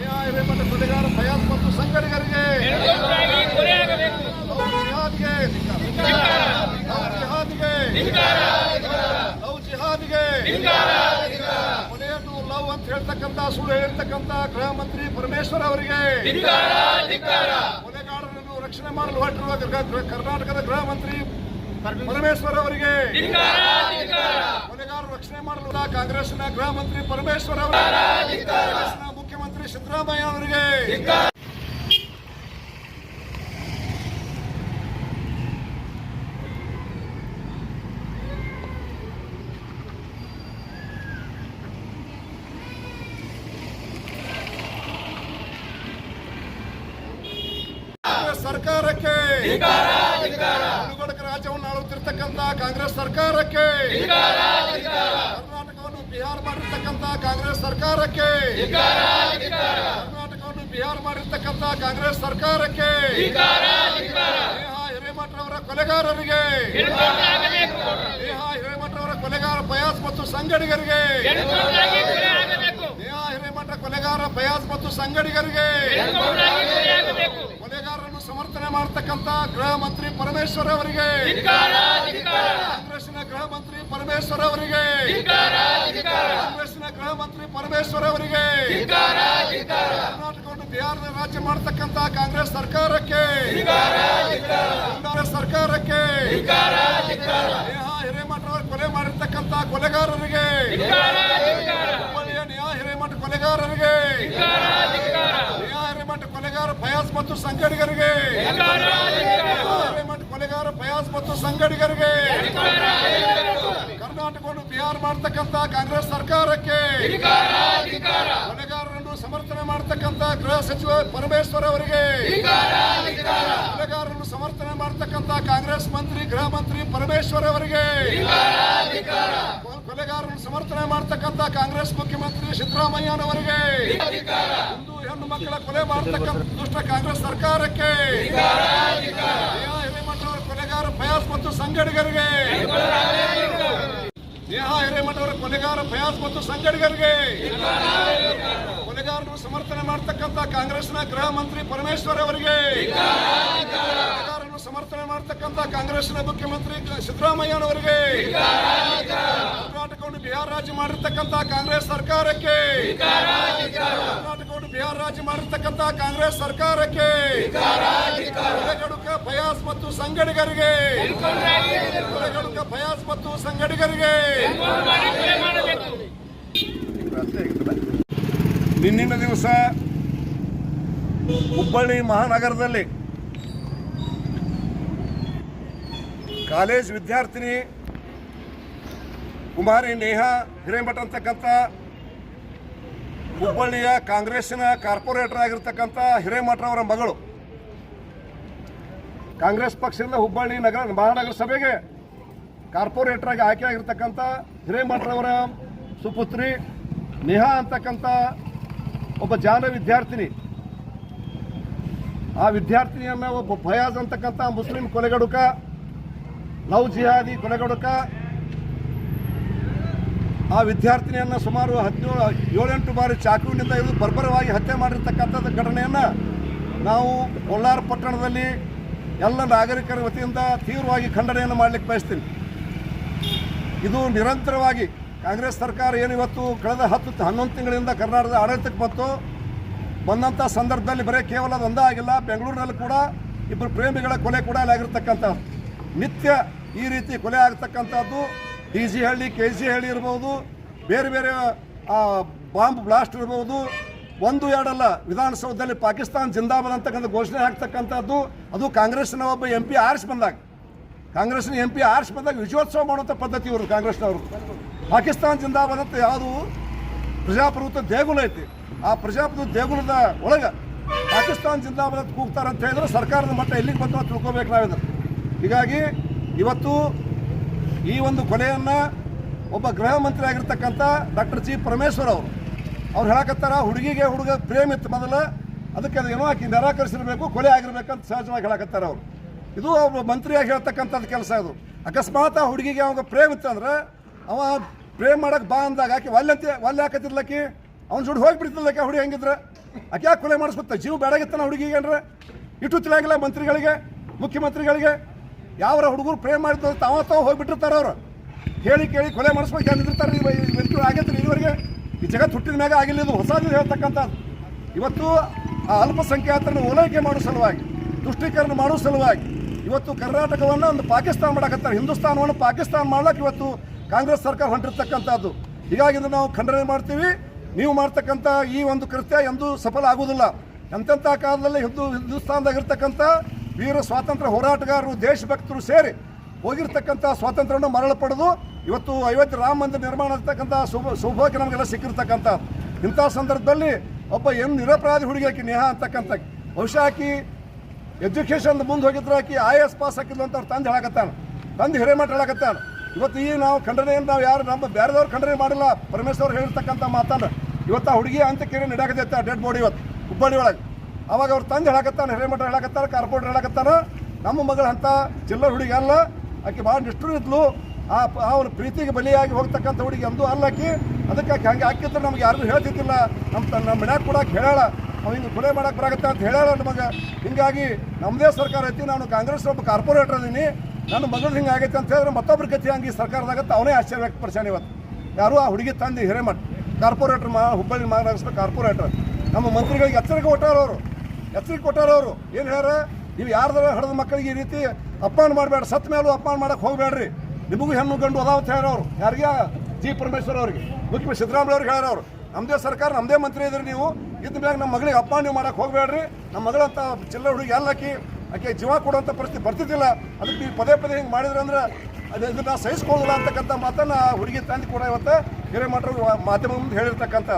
ನ್ಯಾಯಮಟ್ಟ ಕೊಲೆಗಾರ ಮತ್ತು ಸಂಘಟಕರಿಗೆ ಲವ್ ಜಿಹಾದ್ಗೆ ಕೊನೆಯನ್ನು ಲವ್ ಅಂತ ಹೇಳ್ತಕ್ಕಂತ ಸುಳ್ಳು ಹೇಳ್ತಕ್ಕಂಥ ಗೃಹ ಮಂತ್ರಿ ಪರಮೇಶ್ವರ್ ಅವರಿಗೆ ಕೊಲೆಗಾರರನ್ನು ರಕ್ಷಣೆ ಮಾಡಲು ಹೊರಟಿರುವ ಕರ್ನಾಟಕದ ಗೃಹ ಮಂತ್ರಿ ಪರಮೇಶ್ವರ್ ಅವರಿಗೆ ಮಾಡಲು ಕಾಂಗ್ರೆಸ್ನ ಗೃಹ ಮಂತ್ರಿ ಪರಮೇಶ್ವರ್ ಅವರು ಮುಖ್ಯಮಂತ್ರಿ ಸಿದ್ದರಾಮಯ್ಯ ಅವರಿಗೆ. ಸರ್ಕಾರಕ್ಕೆ ಆಳುತ್ತಿರ್ತಕ್ಕಂಥ ಕಾಂಗ್ರೆಸ್ ಸರ್ಕಾರಕ್ಕೆ. ಕರ್ನಾಟಕವನ್ನು ಬಿಹಾರ ಮಾಡಿರ್ತಕ್ಕಂಥ ಕಾಂಗ್ರೆಸ್ ಸರ್ಕಾರಕ್ಕೆ. ಕರ್ನಾಟಕವನ್ನು ಬಿಹಾರ ಮಾಡಿರ್ತಕ್ಕಂಥ ಕಾಂಗ್ರೆಸ್ ಸರ್ಕಾರಕ್ಕೆ. ಹಿರೇಮಠರವರ ಕೊಲೆಗಾರರಿಗೆ. ನೇಹಾ ಹಿರೇಮಠ ಅವರ ಕೊಲೆಗಾರ ಬಯಾಸ್ ಮತ್ತು ಸಂಗಡಿಗರಿಗೆ. ಹಿರೇಮಠ ಕೊಲೆಗಾರ ಬಯಾಸ್ ಮತ್ತು ಸಂಗಡಿಗರಿಗೆ ಎನ್ಕೌಂಟರ್ ಆಗಿ ಕೊನೆಯಾಗಬೇಕು ಕೊಲೆಗಾರರನ್ನು ಸಮರ್ಥನೆ ಮಾಡತಕ್ಕಂತ ಗೃಹ ಮಂತ್ರಿ ಪರಮೇಶ್ವರ್ ಅವರಿಗೆ. ಕಾಂಗ್ರೆಸ್ನ ಗೃಹ ಮಂತ್ರಿ ಪರಮೇಶ್ವರ್ ಅವರಿಗೆ. ಕಾಂಗ್ರೆಸ್ನ ಗೃಹ ಮಂತ್ರಿ ಪರಮೇಶ್ವರ್ ಅವರಿಗೆ. ಕರ್ನಾಟಕವನ್ನು ಬಿಹಾರದ ರಾಜ್ಯ ಮಾಡತಕ್ಕಂತ ಕಾಂಗ್ರೆಸ್ ಸರ್ಕಾರಕ್ಕೆ. ಕಾಂಗ್ರೆಸ್ ಸರ್ಕಾರಕ್ಕೆ. ನೇಹಾ ಹಿರೇಮಠ ಅವರು ಕೊಲೆ ಮಾಡಿರ್ತಕ್ಕಂತ ಕೊಲೆಗಾರರಿಗೆ. ಹುಬ್ಬಳ್ಳಿಯ ನೇಹಾ ಹಿರೇಮಠ ಕೊಲೆಗಾರರಿಗೆ. ಕೊಲೆಗಾರ ಫಯಾಜ್ ಮತ್ತು ಸಂಗಡಿಗರಿಗೆ. ಕೊಲೆಗಾರ ಫಯಾಜ್ ಮತ್ತು ಸಂಗಡಿಗರಿಗೆ. ಕರ್ನಾಟಕವನ್ನು ಬಿಹಾರ ಮಾಡತಕ್ಕಂತ ಕಾಂಗ್ರೆಸ್ ಸರ್ಕಾರಕ್ಕೆ. ಕೊಲೆಗಾರರನ್ನು ಸಮರ್ಥನೆ ಮಾಡತಕ್ಕಂತ ಗೃಹ ಸಚಿವ ಪರಮೇಶ್ವರ್ ಅವರಿಗೆ. ಕೊಲೆಗಾರರನ್ನು ಸಮರ್ಥನೆ ಮಾಡತಕ್ಕಂತ ಕಾಂಗ್ರೆಸ್ ಮಂತ್ರಿ, ಗೃಹ ಮಂತ್ರಿ ಪರಮೇಶ್ವರ್ ಅವರಿಗೆ. ಕೊಲೆಗಾರರನ್ನು ಸಮರ್ಥನೆ ಮಾಡತಕ್ಕಂತ ಕಾಂಗ್ರೆಸ್ ಮುಖ್ಯಮಂತ್ರಿ ಸಿದ್ದರಾಮಯ್ಯನವರಿಗೆ. ಮಕ್ಕಳ ಕೊಲೆ ಮಾಡತಕ್ಕಂಥ ದುಷ್ಟ ಕಾಂಗ್ರೆಸ್ ಸರ್ಕಾರಕ್ಕೆ ನೇಹಾ ಹಿರೇಮಠ ಅವರ ಕೊಲೆಗಾರ ಪ್ರಯಾಸ್ ಮತ್ತು ಸಂಗಡಿಗರಿಗೆ ನೇಹಾ ಹಿರೇಮಠ ಅವರ ಕೊಲೆಗಾರ ಪ್ರಯಾಸ್ ಮತ್ತು ಸಂಗಡಿಗರಿಗೆ ಕೊಲೆಗಾರರು ಸಮರ್ಥನೆ ಮಾಡ್ತಕ್ಕಂಥ ಕಾಂಗ್ರೆಸ್ನ ಗೃಹ ಮಂತ್ರಿ ಪರಮೇಶ್ವರ್ ಅವರಿಗೆ. ಬೆಳೆಗಾರರು ಸಮರ್ಥನೆ ಮಾಡ್ತಕ್ಕಂಥ ಕಾಂಗ್ರೆಸ್ನ ಮುಖ್ಯಮಂತ್ರಿ ಸಿದ್ದರಾಮಯ್ಯನವರಿಗೆ. ಕರ್ನಾಟಕವನ್ನು ಬಿಹಾರ ರಾಜ್ಯ ಮಾಡಿರ್ತಕ್ಕಂತ ಕಾಂಗ್ರೆಸ್ ಸರ್ಕಾರಕ್ಕೆ. ಕರ್ನಾಟಕವನ್ನು ಬಿಹಾರ್ ರಾಜ್ಯ ಮಾಡಿರ್ತಕ್ಕಂಥ ಕಾಂಗ್ರೆಸ್ ಸರ್ಕಾರಕ್ಕೆ. ಕೊಲೆಗಡುಕ ಫಯಾಜ್ ಮತ್ತು ಸಂಗಡಿಗರಿಗೆ. ಕೊಲೆಗಡುಕ ಫಯಾಜ್ ಮತ್ತು ಸಂಗಡಿಗರಿಗೆ. ನಿನ್ನಿನ ದಿವಸ ಹುಬ್ಬಳ್ಳಿ ಮಹಾನಗರದಲ್ಲಿ ಕಾಲೇಜ್ ವಿದ್ಯಾರ್ಥಿನಿ ಕುಮಾರಿ ನೇಹಾ ಹಿರೇಮಠ ಅಂತಕ್ಕಂಥ ಹುಬ್ಬಳ್ಳಿಯ ಕಾಂಗ್ರೆಸ್ಸಿನ ಕಾರ್ಪೊರೇಟರ್ ಆಗಿರ್ತಕ್ಕಂಥ ಹಿರೇಮಠ ಅವರ ಮಗಳು ಕಾಂಗ್ರೆಸ್ ಪಕ್ಷದಿಂದ ಹುಬ್ಬಳ್ಳಿ ನಗರ ಮಹಾನಗರ ಸಭೆಗೆ ಕಾರ್ಪೊರೇಟರ್ ಆಗಿ ಆಯ್ಕೆ ಆಗಿರ್ತಕ್ಕಂಥ ಹಿರೇಮಠರವರ ಸುಪುತ್ರಿ ನೇಹಾ ಅಂತಕ್ಕಂಥ ಒಬ್ಬ ಜಾನ ವಿದ್ಯಾರ್ಥಿನಿ. ಆ ವಿದ್ಯಾರ್ಥಿನಿಯನ್ನ ಒಬ್ಬ ಫಯಾಜ್ ಅಂತಕ್ಕಂಥ ಮುಸ್ಲಿಂ ಕೊಲೆಗಡುಕ, ಲವ್ ಜಿಹಾದಿ ಕೊಲೆಗಡುಕ, ಆ ವಿದ್ಯಾರ್ಥಿನಿಯನ್ನು ಸುಮಾರು ಹದಿನೇಳು, ಏಳೆಂಟು ಬಾರಿ ಚಾಕುವಿನಿಂದ ಇದು ಬರ್ಬರವಾಗಿ ಹತ್ಯೆ ಮಾಡಿರ್ತಕ್ಕಂಥದ್ದು ಘಟನೆಯನ್ನು ನಾವು ಕೋಲಾರ ಪಟ್ಟಣದಲ್ಲಿ ಎಲ್ಲ ನಾಗರಿಕರ ವತಿಯಿಂದ ತೀವ್ರವಾಗಿ ಖಂಡನೆಯನ್ನು ಮಾಡಲಿಕ್ಕೆ ಬಯಸ್ತೀನಿ. ಇದು ನಿರಂತರವಾಗಿ ಕಾಂಗ್ರೆಸ್ ಸರ್ಕಾರ ಏನು ಇವತ್ತು ಕಳೆದ ಹತ್ತು ಹನ್ನೊಂದು ತಿಂಗಳಿಂದ ಕರ್ನಾಟಕದ ಆಡಳಿತಕ್ಕೆ ಬಂತು. ಬಂದಂಥ ಸಂದರ್ಭದಲ್ಲಿ ಬರೀ ಕೇವಲ ಒಂದೇ ಆಗಿಲ್ಲ, ಬೆಂಗಳೂರಿನಲ್ಲಿ ಕೂಡ ಇಬ್ಬರು ಪ್ರೇಮಿಗಳ ಕೊಲೆ ಕೂಡ ಅಲ್ಲಿ ಆಗಿರ್ತಕ್ಕಂಥದ್ದು. ನಿತ್ಯ ಈ ರೀತಿ ಕೊಲೆ ಆಗ್ತಕ್ಕಂಥದ್ದು. D G Halli K G Halli ಇರ್ಬೋದು, ಬೇರೆ ಬೇರೆ ಬಾಂಬ್ ಬ್ಲಾಸ್ಟ್ ಇರ್ಬೋದು. ಒಂದು ಎರಡಲ್ಲ, ವಿಧಾನಸೌಧದಲ್ಲಿ ಪಾಕಿಸ್ತಾನ ಜಿಂದಾಬಾದ್ ಅಂತಕ್ಕಂಥ ಘೋಷಣೆ ಆಗ್ತಕ್ಕಂಥದ್ದು. ಅದು ಕಾಂಗ್ರೆಸ್ನ ಒಬ್ಬ ಎಂ ಪಿ ಆರಿಸಿ ಬಂದಾಗ. ಕಾಂಗ್ರೆಸ್ನ ಎಂ ಪಿ ಆರಿಸಿ ಬಂದಾಗ ವಿಜಯೋತ್ಸವ ಮಾಡುವಂಥ ಪದ್ಧತಿ ಇವರು ಕಾಂಗ್ರೆಸ್ನವರು ಪಾಕಿಸ್ತಾನ ಜಿಂದಾಬಾದ್ ಅಂತ ಯಾವುದು ಪ್ರಜಾಪ್ರಭುತ್ವ ದೇಗುಲ ಐತಿ. ಆ ಪ್ರಜಾಪ್ರಭುತ್ವ ದೇಗುಲದ ಒಳಗೆ ಪಾಕಿಸ್ತಾನ ಜಿಂದಾಬಾದ್ ಕೂಗ್ತಾರೆ ಅಂತ ಹೇಳಿದ್ರೆ ಸರ್ಕಾರದ ಮಟ್ಟ ಎಲ್ಲಿಗೆ ಅಂತ ತಿಳ್ಕೊಬೇಕು ನಾವಿದು. ಹೀಗಾಗಿ ಇವತ್ತು ಈ ಒಂದು ಕೊಲೆಯನ್ನು ಒಬ್ಬ ಗೃಹ ಮಂತ್ರಿ ಆಗಿರ್ತಕ್ಕಂಥ ಡಾಕ್ಟರ್ ಜಿ ಪರಮೇಶ್ವರ್ ಅವರು, ಅವ್ರು ಹೇಳಕತ್ತಾರ, ಹುಡುಗಿಗೆ ಹುಡುಗ ಪ್ರೇಮ್ ಇತ್ತು ಮೊದಲ, ಅದಕ್ಕೆ ಅದು ಏನೋ ಆಕಿ ನಿರಾಕರಿಸಿರ್ಬೇಕು, ಕೊಲೆ ಆಗಿರ್ಬೇಕಂತ ಸಹಜವಾಗಿ ಹೇಳಕತ್ತಾರ ಅವರು. ಇದು ಒಬ್ಬ ಮಂತ್ರಿಯಾಗಿ ಹೇಳ್ತಕ್ಕಂಥದ್ದು ಕೆಲಸ ಅದು ಅಕಸ್ಮಾತ್ ಆ ಹುಡುಗಿಗೆ ಅವಾಗ ಪ್ರೇಮ್ ಇತ್ತು ಅವ ಪ್ರೇಮ್ ಮಾಡಕ್ಕೆ ಬಾ ಅಂದಾಗ ಆಕೆ ಒಲ್ಲೆ ಅಂತ ಒಲ್ಲೆ ಹಾಕತ್ತಿರ್ಲಕ್ಕಿ ಅವ್ನ ಜೋಡಿ ಹೋಗಿ ಬಿಡ್ತಿದ್ದಕ್ಕೆ ಹುಡುಗಿ ಹೆಂಗಿದ್ರೆ. ಆಕೆ ಯಾಕೆ ಕೊಲೆ ಮಾಡಿಸ್ಬಿಡ್ತ ಜೀವ ಬೇಡಾಗಿತ್ತಾನ ಹುಡುಗಿಗೆ ಅಂದ್ರೆ. ಇಟ್ಟು ತಿಳಿಯಂಗಿಲ್ಲ ಮಂತ್ರಿಗಳಿಗೆ, ಮುಖ್ಯಮಂತ್ರಿಗಳಿಗೆ. ಯಾವರ ಹುಡುಗರು ಪ್ರೇಮ್ ಮಾಡಿದ್ರು ತಾವ ತಾವ ಹೋಗ್ಬಿಟ್ಟಿರ್ತಾರ ಅವ್ರು. ಹೇಳಿ ಕೇಳಿ ಕೊಲೆ ಮಾಡಿಸ್ಬೇಕು ಅಂದಿರ್ತಾರೆ ಆಗೈತ್ರಿ ಇದುವರೆಗೆ ಈ ಜಗತ್ತು ಹುಟ್ಟಿದ ಮ್ಯಾಗ ಆಗಿಲ್ಲ ಇದು. ಹೊಸದು ಹೇಳ್ತಕ್ಕಂಥದ್ದು. ಇವತ್ತು ಆ ಅಲ್ಪಸಂಖ್ಯಾತರನ್ನು ಓಲೈಕೆ ಮಾಡೋ ಸಲುವಾಗಿ, ತುಷ್ಟೀಕರಣ ಮಾಡೋ ಸಲುವಾಗಿ, ಇವತ್ತು ಕರ್ನಾಟಕವನ್ನು ಒಂದು ಪಾಕಿಸ್ತಾನ ಮಾಡಕತ್ತಾರೆ. ಹಿಂದೂಸ್ತಾನವನ್ನು ಪಾಕಿಸ್ತಾನ ಮಾಡ್ಲಿಕ್ಕೆ ಇವತ್ತು ಕಾಂಗ್ರೆಸ್ ಸರ್ಕಾರ ಹೊಂಟಿರ್ತಕ್ಕಂಥದ್ದು ಹೀಗಾಗಿ ನಾವು ಖಂಡನೆ ಮಾಡ್ತೀವಿ. ನೀವು ಮಾಡ್ತಕ್ಕಂಥ ಈ ಒಂದು ಕೃತ್ಯ ಎಂದೂ ಸಫಲ ಆಗುವುದಿಲ್ಲ. ಎಂತೆಂಥ ಕಾಲದಲ್ಲಿ ಹಿಂದೂ ಹಿಂದೂಸ್ತಾನದಾಗಿರ್ತಕ್ಕಂಥ ವೀರ ಸ್ವಾತಂತ್ರ್ಯ ಹೋರಾಟಗಾರರು, ದೇಶಭಕ್ತರು ಸೇರಿ ಹೋಗಿರ್ತಕ್ಕಂಥ ಸ್ವಾತಂತ್ರ್ಯವನ್ನು ಮರಳ ಪಡೆದು ಇವತ್ತು ಅಯೋಧ್ಯೆ ರಾಮ ಮಂದಿರ ನಿರ್ಮಾಣ ಆಗ್ತಕ್ಕಂಥ ಶುಭ ಸೌಭಾಗ್ಯ ನಮಗೆಲ್ಲ ಸಿಕ್ಕಿರ್ತಕ್ಕಂಥ ಇಂಥ ಸಂದರ್ಭದಲ್ಲಿ ಒಬ್ಬ ಏನು ನಿರಪರಾಧಿ ಹುಡುಗಿ ಆಕಿ ನೇಹ ಅಂತಕ್ಕಂಥ ಬಹುಶಃ ಎಜುಕೇಷನ್ ಮುಂದೆ ಹೋಗಿದ್ರೆ ಆಕಿ ಐ ಎಸ್ ಪಾಸ್ ಹಾಕಿದ್ಲು ಅಂತ ಅವ್ರು ತಂದು ಹೇಳಕತ್ತಾನೆ. ತಂದು ಹಿರೇಮಠ ಹೇಳಕತ್ತಾನ. ಇವತ್ತು ಈ ನಾವು ಖಂಡನೆಯನ್ನು ನಾವು ಯಾರು ನಮ್ಮ ಬೇರೆದವ್ರು ಖಂಡನೆ ಮಾಡಿಲ್ಲ. ಪರಮೇಶ್ವರ್ ಹೇಳಿರ್ತಕ್ಕಂಥ ಮಾತು ಇವತ್ತು ಆ ಹುಡುಗಿ ಅಂತ ಕೇಳಿ ಆ ಡೆಡ್ ಬಾಡಿ ಇವತ್ತು, ಹುಬ್ಬಳ್ಳಿ ಒಳಗೆ. ಅವಾಗ ಅವ್ರು ತಂದು ಹೇಳಕತ್ತಾನ, ಹಿರೇಮಠ ಹೇಳಕತ್ತಾರ ಕಾರ್ಪೊರೇಟರ್ ಹೇಳಕತ್ತಾನ. ನಮ್ಮ ಮಗಳ ಅಂತ ಚಿಲ್ಲರ್ ಹುಡುಗಿ ಅಲ್ಲ. ಆಕೆ ಭಾಳ ನಿಷ್ಠುರ ಇದ್ಲು. ಆ ಅವನ ಪ್ರೀತಿಗೆ ಬಲಿಯಾಗಿ ಹೋಗ್ತಕ್ಕಂಥ ಹುಡುಗಿ ಅಂದು ಅಲ್ಲ ಆಕಿ. ಅದಕ್ಕೆ ಆಕೆ ಹಂಗೆ ಹಾಕಿದ್ರೆ ನಮ್ಗೆ ಯಾರಿಗೂ ಹೇಳ್ತಿದ್ದಿಲ್ಲ. ನಮ್ಮ ನಮ್ಮ ಮನ್ಯಾಗ ಕೂಡ ಹೇಳೋಣ ಅವ ಹಿಂಗೆ ಕೊಲೆ ಮಾಡಕ್ಕೆ ಬರಾಗತ್ತೆ ಅಂತ ಹೇಳೋಣ ನಮಗೆ. ಹಿಂಗಾಗಿ ನಮ್ಮದೇ ಸರ್ಕಾರ ಐತಿ, ನಾನು ಕಾಂಗ್ರೆಸ್ ಒಬ್ಬ ಕಾರ್ಪೊರೇಟರ್ ಅದೀನಿ. ನನ್ನ ಮಗಳು ಹಿಂಗೆ ಆಗೈತೆ ಅಂತ ಹೇಳಿದ್ರೆ ಮತ್ತೊಬ್ಬರ ಗತಿ ಹಂಗೆ ಸರ್ಕಾರದಾಗ ಅವನೇ ಆಶ್ಚರ್ಯ ವ್ಯಕ್ತಪಡಿಸ್ಯಾನ ಇವತ್ತು. ಯಾರು ಆ ಹುಡುಗಿ ತಂದು ಹಿರೇಮಠ, ಕಾರ್ಪೊರೇಟರ್ ಮಾ ಹುಬ್ಬಳ್ಳಿ ಮಹಾನಗರಸಭೆ ಕಾರ್ಪೊರೇಟರ್. ನಮ್ಮ ಮಂತ್ರಿಗಳಿಗೆ ಎಚ್ಚರಿಕೆ ಕೊಟ್ಟಾರ ಅವರು ಎಚ್ಚರಿಕೆ ಕೊಟ್ಟಾರ ಅವರು ಏನು ಹೇಳ್ಯಾರ? ನೀವು ಯಾರ್ದಾರ ಹಡದ ಮಕ್ಕಳಿಗೆ ಈ ರೀತಿ ಅಪಮಾನ ಮಾಡಬೇಡ ಸತ್ ಮೇಲೂ ಅಪಮಾನ ಮಾಡಕ್ಕೆ ಹೋಗಬೇಡ್ರಿ. ನಿಮಗೂ ಹೆಣ್ಣು ಗಂಡು ಅದಾವತ್ ಹೇಳೋರು ಯಾರಿಗೆ? ಜಿ. ಪರಮೇಶ್ವರ್ ಅವ್ರಿಗೆ. ಮುಖ್ಯಮಂತ್ರಿ ಸಿದ್ದರಾಮಯ್ಯ ಅವ್ರಿಗೆ ಹೇಳೋರು ನಮ್ಮದೇ ಸರ್ಕಾರ ನಮ್ಮದೇ ಮಂತ್ರಿ ಇದ್ರಿ ನೀವು. ಇದ್ದ ಮ್ಯಾಗ ನಮ್ಮ ಮಗಳಿಗೆ ಅಪಮಾನ ನೀವು ಮಾಡಕ್ಕೆ ಹೋಗಬೇಡ್ರಿ. ನಮ್ಮ ಮಗಳಂತ ಚಿಲ್ಲರ ಹುಡುಗಿ ಎಲ್ಲಾಕಿ ಆಕೆ ಜೀವ ಕೊಡುವಂಥ ಪರಿಸ್ಥಿತಿ ಬರ್ತಿದ್ದಿಲ್ಲ. ಅದಕ್ಕೆ ನೀವು ಪದೇ ಪದೇ ಹಿಂಗೆ ಮಾಡಿದ್ರೆ ಅಂದ್ರೆ ಅದು ಇದನ್ನ ಸಹಿಸ್ಕೊಳ್ಳಲ್ಲ ಅಂತಕ್ಕಂಥ ಮಾತನ್ನು ಹುಡುಗಿ ತಂದು ಕೂಡ ಇವತ್ತು ಹಿರೇಮಠರು ಮಾಧ್ಯಮ ಮುಂದೆ ಹೇಳಿರ್ತಕ್ಕಂಥ